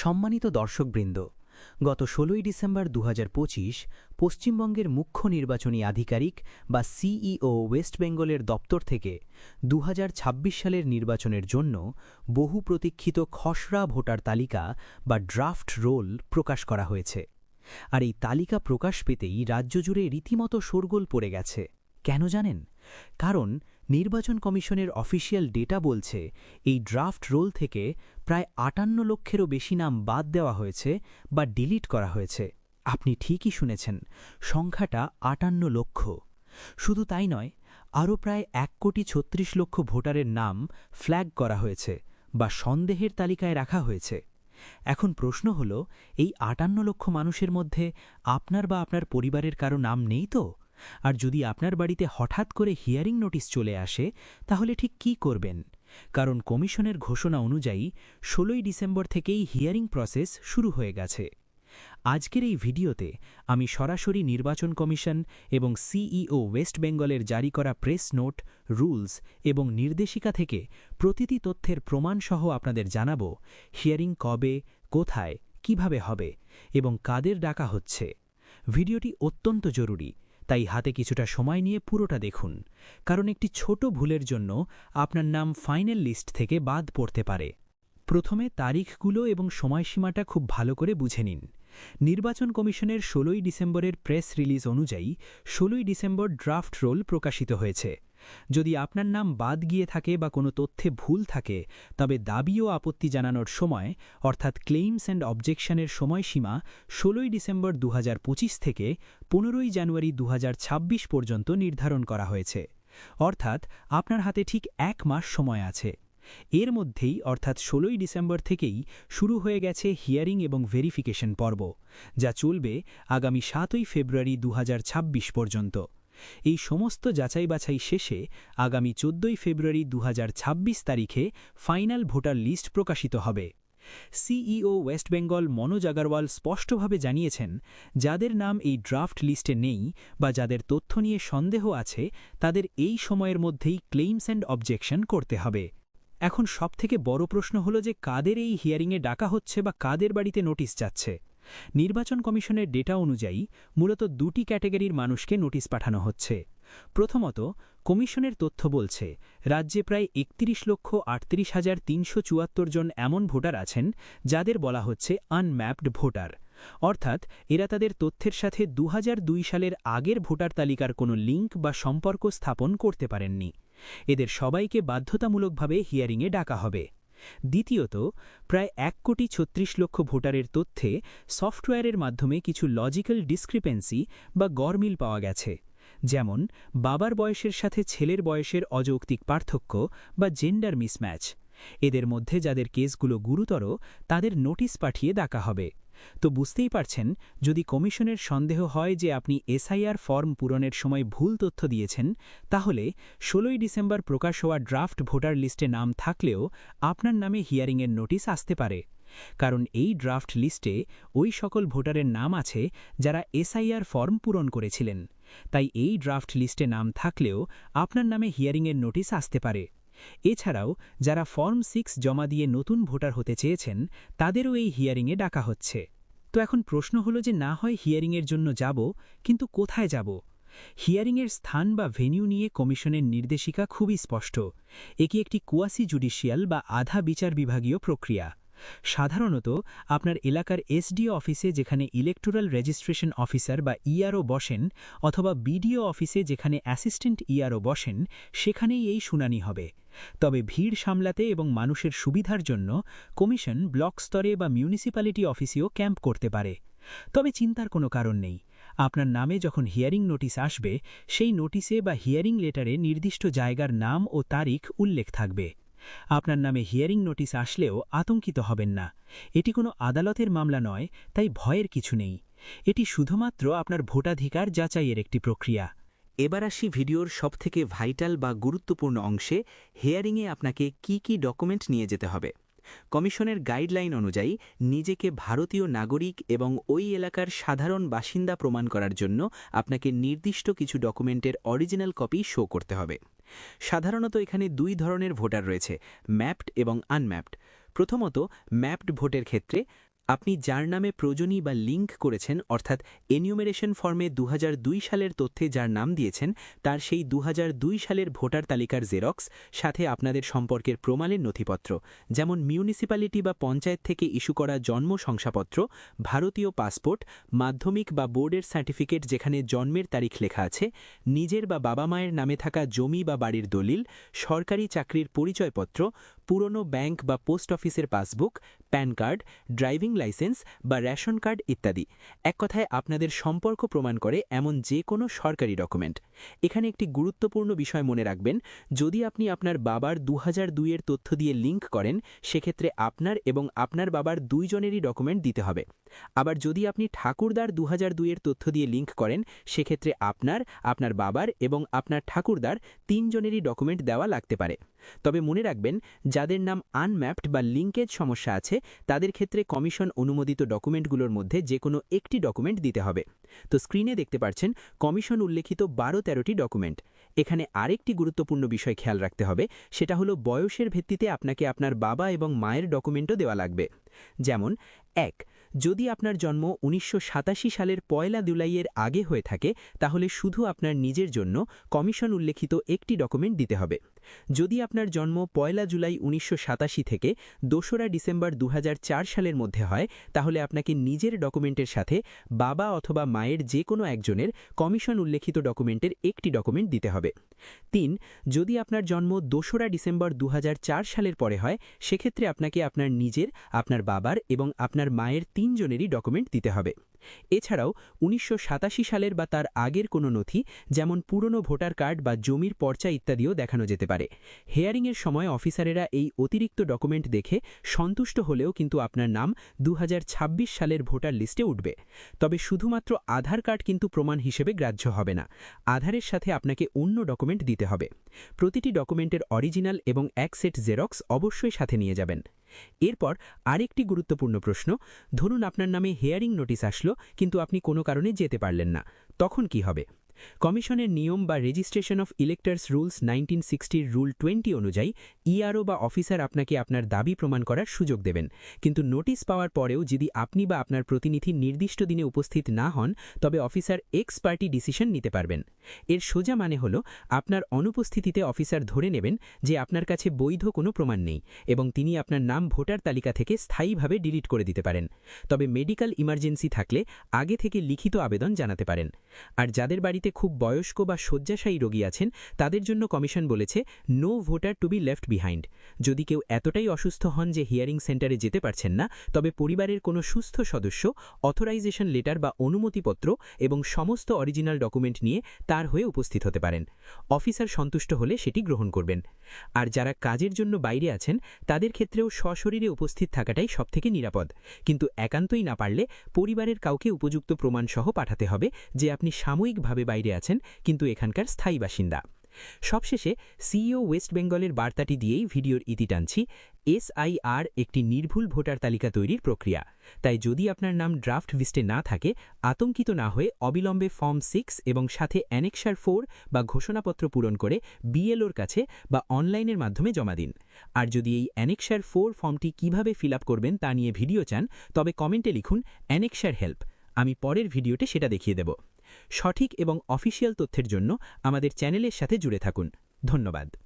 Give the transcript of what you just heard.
সম্মানিত দর্শকবৃন্দ, গত ষোলোই ডিসেম্বর দু হাজার পঁচিশ পশ্চিমবঙ্গের মুখ্য নির্বাচনী আধিকারিক বা সিইও ওয়েস্ট বেঙ্গলের দপ্তর থেকে দু হাজার ছাব্বিশ সালের নির্বাচনের জন্য বহু প্রতীক্ষিত খসড়া ভোটার তালিকা বা ড্রাফট রোল প্রকাশ করা হয়েছে। আর এই তালিকা প্রকাশ পেতেই রাজ্য জুড়ে রীতিমতো শোরগোল পড়ে গেছে। কেন জানেন? কারণ নির্বাচন কমিশনের অফিসিয়াল ডেটা বলছে, এই ড্রাফট রোল থেকে প্রায় আটান্ন লক্ষেরও বেশি নাম বাদ দেওয়া হয়েছে বা ডিলিট করা হয়েছে। আপনি ঠিকই শুনেছেন, সংখ্যাটা আটান্ন লক্ষ। শুধু তাই নয়, আরও প্রায় এক কোটি ছত্রিশ লক্ষ ভোটারের নাম ফ্ল্যাগ করা হয়েছে বা সন্দেহের তালিকায় রাখা হয়েছে। এখন প্রশ্ন হল, এই আটান্ন লক্ষ মানুষের মধ্যে আপনার বা আপনার পরিবারের কারও নাম নেই তো? আর যদি আপনার বাড়িতে হঠাৎ করে হিয়ারিং নোটিশ চলে আসে, তাহলে ঠিক কি করবেন? কারণ কমিশনের ঘোষণা অনুযায়ী ষোলোই ডিসেম্বর থেকেই হিয়ারিং প্রসেস শুরু হয়ে গেছে। আজকের এই ভিডিওতে আমি সরাসরি নির্বাচন কমিশন এবং সিইও ওয়েস্ট বেঙ্গলের জারি করা প্রেস নোট, রুলস এবং নির্দেশিকা থেকে প্রতিটি তথ্যের প্রমাণসহ আপনাদের জানাব হিয়ারিং কবে, কোথায়, কীভাবে হবে এবং কাদের ডাকা হচ্ছে। ভিডিওটি অত্যন্ত জরুরি। তাই হাতে কিছুটা সময় নিয়ে পুরোটা দেখুন, কারণ একটি ছোট ভুলের জন্য আপনার নাম ফাইনাল লিস্ট থেকে বাদ পড়তে পারে। প্রথমে তারিখগুলো এবং সময়সীমাটা খুব ভালো করে বুঝে নিন। নির্বাচন কমিশনের ষোলোই ডিসেম্বরের প্রেস রিলিজ অনুযায়ী ষোলোই ডিসেম্বর ড্রাফট রোল প্রকাশিত হয়েছে। যদি আপনার নাম বাদ গিয়ে থাকে বা কোনো তথ্যে ভুল থাকে, তবে দাবি ও আপত্তি জানানোর সময়, অর্থাৎ ক্লেইমস অ্যান্ড অবজেকশনের সময়সীমা ষোলোই ডিসেম্বর দুহাজার পঁচিশ থেকে পনেরোই জানুয়ারি দু হাজার ছাব্বিশ পর্যন্ত নির্ধারণ করা হয়েছে। অর্থাৎ আপনার হাতে ঠিক এক মাস সময় আছে। এর মধ্যেই, অর্থাৎ ষোলোই ডিসেম্বর থেকেই শুরু হয়ে গেছে হিয়ারিং এবং ভেরিফিকেশন পর্ব, যা চলবে আগামী সাতই ফেব্রুয়ারি দু হাজার ছাব্বিশ পর্যন্ত। এই সমস্ত যাচাই বাছাই শেষে আগামী চোদ্দই ফেব্রুয়ারি দু হাজার ছাব্বিশ তারিখে ফাইনাল ভোটার লিস্ট প্রকাশিত হবে। CEO West Bengal Manoj Agarwal স্পষ্টভাবে জানিয়েছেন, যাদের নাম এই ড্রাফট লিস্টে নেই বা যাদের তথ্য নিয়ে সন্দেহ আছে, তাদের এই সময়ের মধ্যেই ক্লেইমস অ্যান্ড অবজেকশন করতে হবে। এখন সবথেকে বড় প্রশ্ন হল যে কাদের এই হিয়ারিংয়ে ডাকা হচ্ছে বা কাদের বাড়িতে নোটিশ যাচ্ছে? নির্বাচন কমিশনের ডেটা অনুযায়ী মূলত দুটি ক্যাটেগরির মানুষকে নোটিশ পাঠানো হচ্ছে। প্রথমত, কমিশনের তথ্য বলছে, রাজ্যে প্রায় একত্রিশ লক্ষ আটত্রিশ হাজার তিনশো চুয়াত্তর জন এমন ভোটার আছেন যাদের বলা হচ্ছে আনম্যাপড ভোটার। অর্থাৎ, এরা তাদের তথ্যের সাথে দু হাজার দুই সালের আগের ভোটার তালিকার কোনো লিঙ্ক বা সম্পর্ক স্থাপন করতে পারেননি। এদের সবাইকে বাধ্যতামূলকভাবে হিয়ারিংয়ে ডাকা হবে। দ্বিতীয়ত, প্রায় এক কোটি ছত্রিশ লক্ষ ভোটারের তথ্যে সফটওয়্যারের মাধ্যমে কিছু লজিক্যাল ডিসক্রিপেন্সি বা গরমিল পাওয়া গেছে, যেমন বাবার বয়সের সাথে ছেলের বয়সের অযৌক্তিক পার্থক্য বা জেন্ডার মিসম্যাচ। এদের মধ্যে যাদের কেসগুলো গুরুতর, তাদের নোটিশ পাঠিয়ে ডাকা হবে। তো বুঝতেই পারছেন, যদি কমিশনের সন্দেহ হয় যে আপনি এসআইআর ফর্ম পূরণের সময় ভুল তথ্য দিয়েছেন, তাহলে ষোলোই ডিসেম্বর প্রকাশ হওয়া ড্রাফট ভোটার লিস্টে নাম থাকলেও আপনার নামে হিয়ারিংয়ের নোটিশ আসতে পারে। কারণ এই ড্রাফট লিস্টে ওই সকল ভোটারের নাম আছে যারা এসআইআর ফর্ম পূরণ করেছিলেন। তাই এই ড্রাফট লিস্টে নাম থাকলেও আপনার নামে হিয়ারিংয়ের নোটিশ আসতে পারে। এছাড়াও, যারা ফর্ম সিক্স জমা দিয়ে নতুন ভোটার হতে চেয়েছেন, তাদেরও এই হিয়ারিংয়ে ডাকা হচ্ছে। তো এখন প্রশ্ন হলো যে না হয় হিয়ারিংয়ের জন্য যাব, কিন্তু কোথায় যাব? হিয়ারিংয়ের স্থান বা ভেনিউ নিয়ে কমিশনের নির্দেশিকা খুবই স্পষ্ট। এটি একটি কুয়াসি জুডিশিয়াল বা আধা বিচার বিভাগীয় প্রক্রিয়া। সাধারণত আপনার এলাকার এসডিও অফিসে যেখানে ইলেকটোরাল রেজিস্ট্রেশন অফিসার বা ইআরও বসেন অথবা বিডিও অফিসে যেখানে অ্যাসিস্ট্যান্ট ইআরও বসেন, সেখানেই এই শুনানি হবে। তবে ভিড় সামলাতে এবং মানুষের সুবিধার জন্য কমিশন ব্লক স্তরে বা মিউনিসিপ্যালিটি অফিসেও ক্যাম্প করতে পারে। তবে চিন্তার কোনো কারণ নেই। আপনার নামে যখন হিয়ারিং নোটিশ আসবে, সেই নোটিশে বা হিয়ারিং লেটারে নির্দিষ্ট জায়গার নাম ও তারিখ উল্লেখ থাকবে। আপনার নামে হিয়ারিং নোটিশ আসলেও আতঙ্কিত হবেন না। এটি কোনো আদালতের মামলা নয়, তাই ভয়ের কিছু নেই। এটি শুধুমাত্র আপনার ভোটাধিকার যাচাইয়ের একটি প্রক্রিয়া। এবার আসি ভিডিওর সবথেকে ভাইটাল বা গুরুত্বপূর্ণ অংশে হেয়ারিংয়ে আপনাকে কি কি ডকুমেন্ট নিয়ে যেতে হবে। কমিশনের গাইডলাইন অনুযায়ী নিজেকে ভারতীয় নাগরিক এবং ওই এলাকার সাধারণ বাসিন্দা প্রমাণ করার জন্য আপনাকে নির্দিষ্ট কিছু ডকুমেন্টের অরিজিনাল কপি শো করতে হবে। সাধারণত এখানে দুই ধরনের ভোটার রয়েছে ম্যাপড এবং আনম্যাপড। প্রথমত ম্যাপড ভোটের ক্ষেত্রে আপনি যার নামে প্রয়োজনী বা লিঙ্ক করেছেন, অর্থাৎ এনিউমেরেশন ফর্মে দু হাজার দুই সালের তথ্যে যার নাম দিয়েছেন, তার সেই দু হাজার দুই সালের ভোটার তালিকার জেরক্স, সাথে আপনাদের সম্পর্কের প্রমাণের নথিপত্র, যেমন মিউনিসিপ্যালিটি বা পঞ্চায়েত থেকে ইস্যু করা জন্ম শংসাপত্র, ভারতীয় পাসপোর্ট, মাধ্যমিক বা বোর্ডের সার্টিফিকেট যেখানে জন্মের তারিখ লেখা আছে, নিজের বা বাবা মায়ের নামে থাকা জমি বা বাড়ির দলিল, সরকারি চাকরির পরিচয়পত্র, পুরনো ব্যাংক বা পোস্ট অফিসের passbook, PAN card, driving licence বা রেশন কার্ড ইত্যাদি। এক কথায় আপনাদের সম্পর্ক প্রমাণ করে এমন যে কোনো সরকারি ডকুমেন্ট এখানে একটি গুরুত্বপূর্ণ বিষয় মনে রাখবেন, যদি আপনি আপনার বাবার দু হাজার তথ্য দিয়ে লিঙ্ক করেন, সেক্ষেত্রে আপনার এবং আপনার বাবার দুইজনেরই ডকুমেন্ট দিতে হবে। আবার যদি আপনি ঠাকুরদার দু হাজার দুইয়ের তথ্য দিয়ে লিঙ্ক করেন, সেক্ষেত্রে আপনার আপনার বাবার এবং আপনার ঠাকুরদার তিনজনেরই ডকুমেন্ট দেওয়া লাগতে পারে। তবে মনে রাখবেন, যাদের নাম আনম্যাপড বা লিঙ্কেজ সমস্যা আছে, তাদের ক্ষেত্রে কমিশন অনুমোদিত ডকুমেন্টগুলোর মধ্যে যে কোনো একটি ডকুমেন্ট দিতে হবে। তো স্ক্রিনে দেখতে পাচ্ছেন, কমিশন উল্লেখিত বারো তেরোটি ডকুমেন্ট। এখানে আরেকটি গুরুত্বপূর্ণ বিষয় খেয়াল রাখতে হবে, সেটা হলো বয়সের ভিত্তিতে আপনাকে আপনার বাবা এবং মায়ের ডকুমেন্টও দেওয়া লাগবে। যেমন, এক যদি আপনার জন্ম উনিশশো সাতাশি সালের পয়লা জুলাইয়ের আগে হয়ে থাকে, তাহলে শুধু আপনার নিজের জন্য কমিশন উল্লেখিত একটি ডকুমেন্ট দিতে হবে। যদি আপনার জন্ম পয়লা জুলাই উনিশশো সাতাশি থেকে দোসরা ডিসেম্বর দু হাজার চার সালের মধ্যে হয়, তাহলে আপনাকে নিজের ডকুমেন্টের সাথে বাবা অথবা মায়ের যে কোনো একজনের কমিশন উল্লেখিত ডকুমেন্টের একটি ডকুমেন্ট দিতে হবে। তিন, যদি আপনার জন্ম দোসরা ডিসেম্বর দু হাজার চার সালের পরে হয়, সেক্ষেত্রে আপনাকে আপনার নিজের, আপনার বাবার এবং আপনার মায়ের তিনজনেরই ডকুমেন্ট দিতে হবে। এছাড়াও উনিশশো সাতাশি সালের বা তার আগের কোনো নথি, যেমন পুরনো ভোটার কার্ড বা জমির পর্চা ইত্যাদিও দেখানো যেতে পারে। হেয়ারিংয়ের সময় অফিসারেরা এই অতিরিক্ত ডকুমেন্ট দেখে সন্তুষ্ট হলেও কিন্তু আপনার নাম দু হাজার ছাব্বিশ সালের ভোটার লিস্টে উঠবে। তবে শুধুমাত্র আধার কার্ড কিন্তু প্রমাণ হিসেবে গ্রাহ্য হবে না, আধারের সাথে আপনাকে অন্য ডকুমেন্ট দিতে হবে। প্রতিটি ডকুমেন্টের অরিজিনাল এবং এক সেট জেরক্স অবশ্যই সাথে নিয়ে যাবেন। এরপর আরেকটি গুরুত্বপূর্ণ প্রশ্ন, ধরুন আপনার নামে হেয়ারিং নোটিশ আসলো কিন্তু আপনি কোনো কারণে যেতে পারলেন না। তখন কি হবে? কমিশনের নিয়ম বা registration of electors rules nineteen সিক্সটির rule twenty অনুযায়ী ইআরও বা অফিসার আপনাকে আপনার দাবি প্রমাণ করার সুযোগ দেবেন। কিন্তু নোটিশ পাওয়ার পরেও যদি আপনি বা আপনার প্রতিনিধি নির্দিষ্ট দিনে উপস্থিত না হন, তবে অফিসার এক্স পার্টি ডিসিশন নিতে পারবেন। এর সোজা মানে হল, আপনার অনুপস্থিতিতে অফিসার ধরে নেবেন যে আপনার কাছে বৈধ কোনো প্রমাণ নেই এবং তিনি আপনার নাম ভোটার তালিকা থেকে স্থায়ীভাবে ডিলিট করে দিতে পারেন। তবে মেডিকেল ইমার্জেন্সি থাকলে আগে থেকে লিখিত আবেদন জানাতে পারেন। আর যাদের বাড়িতে খুব বয়স্ক বা শয্যাশায়ী রোগী আছেন, তাদের জন্য কমিশন বলেছে, no voter to be left behind. যদি কেউ এতটাই অসুস্থ হন যে হিয়ারিং সেন্টারে যেতে পারছেন না, তবে পরিবারের কোনো সুস্থ সদস্য, অথরাইজেশন লেটার বা অনুমতিপত্র এবং সমস্ত অরিজিনাল ডকুমেন্ট নিয়ে তার হয়ে উপস্থিত হতে পারেন। অফিসার সন্তুষ্ট হলে সেটি গ্রহণ করবেন। আর যারা কাজের জন্য বাইরে আছেন, তাদের ক্ষেত্রেও সশরীরে উপস্থিত থাকাটাই সবথেকে নিরাপদ। কিন্তু একান্তই না পারলে পরিবারের কাউকে উপযুক্ত প্রমাণসহ পাঠাতে হবে যে আপনি সাময়িকভাবে বাইরে আছেন কিন্তু এখানকার স্থায়ী বাসিন্দা। সবশেষে সিইও ওয়েস্ট বেঙ্গলের বার্তাটি দিয়েই ভিডিওর ইতি টানছি, এসআইআর একটি নির্ভুল ভোটার তালিকা তৈরির প্রক্রিয়া। তাই যদি আপনার নাম ড্রাফট লিস্টে না থাকে, আতঙ্কিত না হয়ে অবিলম্বে ফর্ম সিক্স এবং সাথে অ্যানেক্সার ফোর বা ঘোষণাপত্র পূরণ করে বিএলওর কাছে বা অনলাইনের মাধ্যমে জমা দিন। আর যদি এই অ্যানেক্সার ফোর ফর্মটি কীভাবে ফিল করবেন তা নিয়ে ভিডিও চান, তবে কমেন্টে লিখুন অ্যানেক্সার হেল্প। আমি পরের ভিডিওতে সেটা দেখিয়ে দেব। সঠিক এবং অফিসিয়াল তথ্যের জন্য আমাদের চ্যানেলের সাথে জুড়ে থাকুন। ধন্যবাদ।